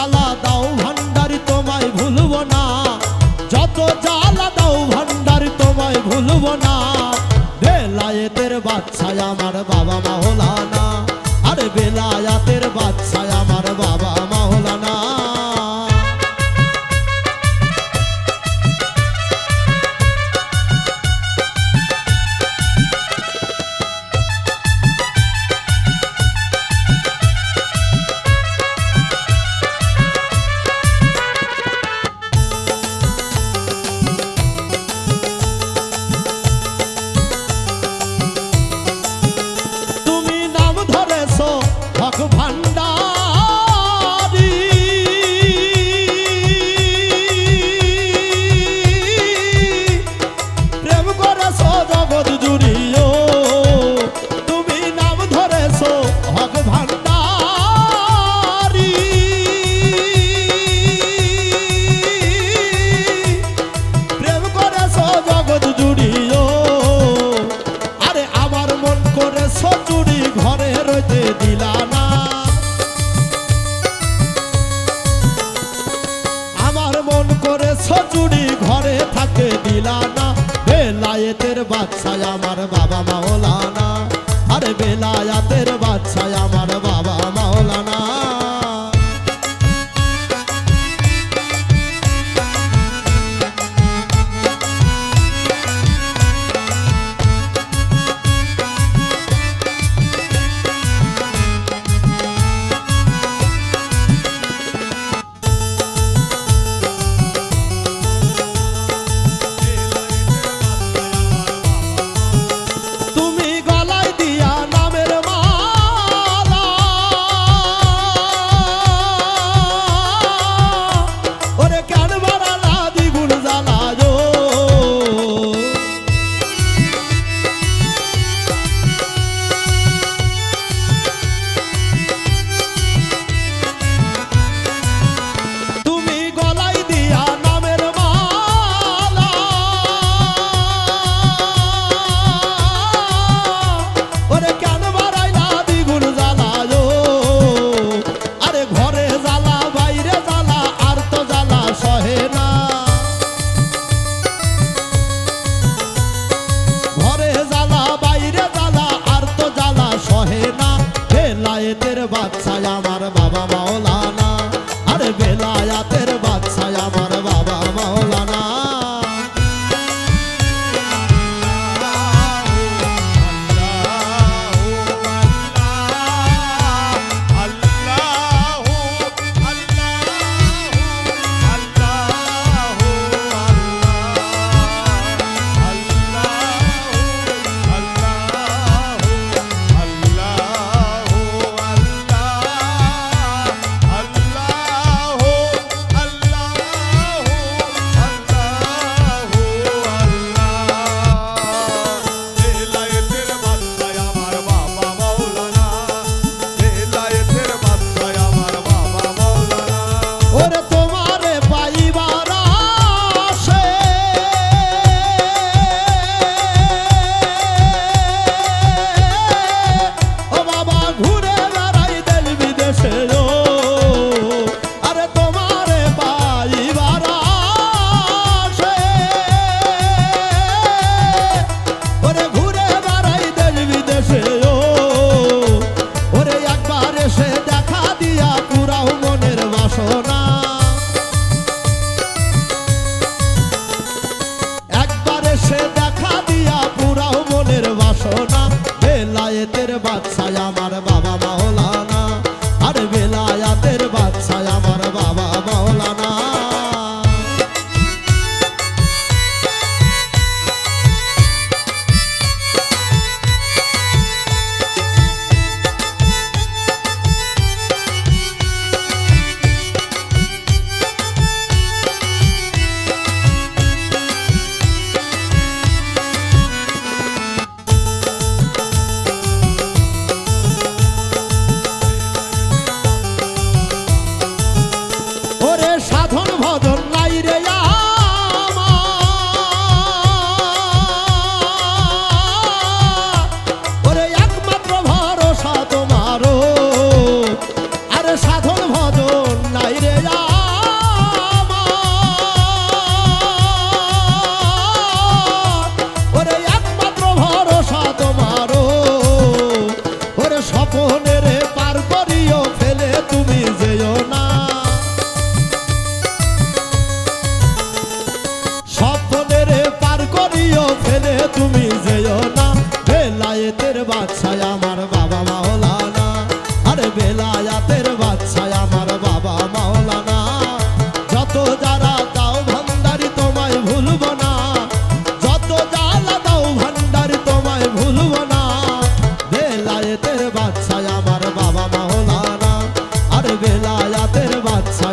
জ্বালা দাও ভান্ডার, তোমায় ভুলব না। যত জ্বালা দাও ভান্ডার, তোমায় ভুলব না। বেলায়েতের বাচ্চায় আমার বাবা মাওলানা আর বেলায়াতের বাচ্চায় আমার বাবা বেলায়েতের বাচ্চায় আমার বাবা মাওলানা। আরে বেলায়াতের বাচ্চায় আমার না বেলায়েতের বাদশায় আমার বাবা বেলায়াতের